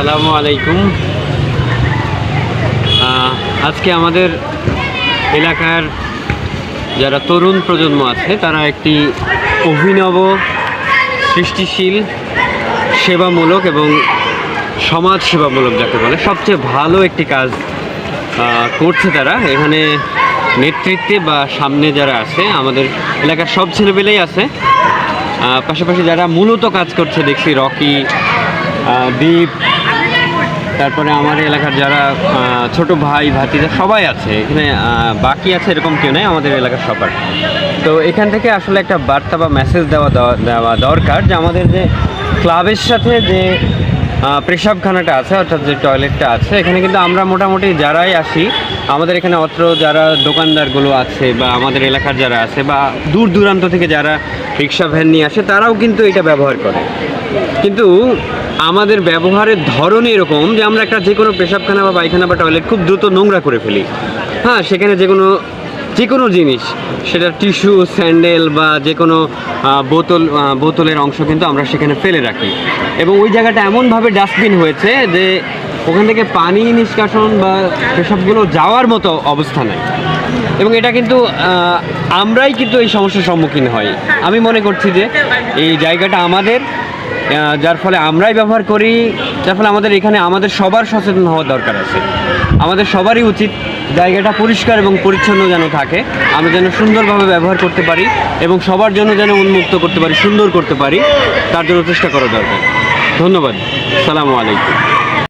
আসসালামু আলাইকুম। আজকে আমাদের এলাকার যারা তরুণ প্রজন্ম আছে, তারা একটি অভিনব, সৃষ্টিশীল, সেবামূলক এবং সমাজ সেবামূলক যাকে বলে, সবচেয়ে ভালো একটি কাজ করছে তারা। এখানে নেতৃত্বে বা সামনে যারা আছে, আমাদের এলাকার সব ছেলেপেলেই আছে। পাশাপাশি যারা মূলত কাজ করছে, দেখছি রকি দীপ তারপরে আমার এলাকার যারা ছোট ভাই, ভাতিজা সবাই আছে। এখানে বাকি আছে এরকম কেউ নেই, আমাদের এলাকার সবার। তো এখান থেকে আসলে একটা বার্তা বা মেসেজ দেওয়া দেওয়া- দরকার যে আমাদের যে ক্লাবের সাথে যে পেশাবখানাটা আছে, অর্থাৎ যে টয়লেটটা আছে, এখানে কিন্তু আমরা মোটামুটি যারাই আসি, আমাদের এখানে অত্র যারা দোকানদারগুলো আছে বা আমাদের এলাকার যারা আছে বা দূর দূরান্ত থেকে যারা রিক্সা ভ্যান নিয়ে আসে, তারাও কিন্তু এটা ব্যবহার করে। কিন্তু আমাদের ব্যবহারের ধরনই এরকম যে আমরা একটা যে কোনো পেশাবখানা বা পায়খানা বা টয়লেট খুব দ্রুত নোংরা করে ফেলি। হ্যাঁ সেখানে যে কোনো যে কোনো জিনিস, সেটা টিস্যু স্যান্ডেল বা যে কোনো বোতল বোতলের অংশ কিন্তু আমরা সেখানে ফেলে রাখি। এবং ওই জায়গাটা এমনভাবে ডাস্টবিন হয়েছে যে ওখান থেকে পানি নিষ্কাশন বা পেশাবগুলো যাওয়ার মতো অবস্থা নেই। এবং এটা কিন্তু আমরাই কিন্তু এই সমস্যার সম্মুখীন হই আমি মনে করছি যে এই জায়গাটা আমাদের যার ফলে আমরাই ব্যবহার করি, যার ফলে আমাদের এখানে আমাদের সবার সচেতন হওয়া দরকার আছে। আমাদের সবারই উচিত জায়গাটা পরিষ্কার এবং পরিচ্ছন্ন যেন থাকে। আমরা যেন সুন্দরভাবে ব্যবহার করতে পারি এবং সবার জন্য যেন উন্মুক্ত করতে পারি, সুন্দর করতে পারি, তার জন্য চেষ্টা করা দরকার। ধন্যবাদ। সালামু আলাইকুম।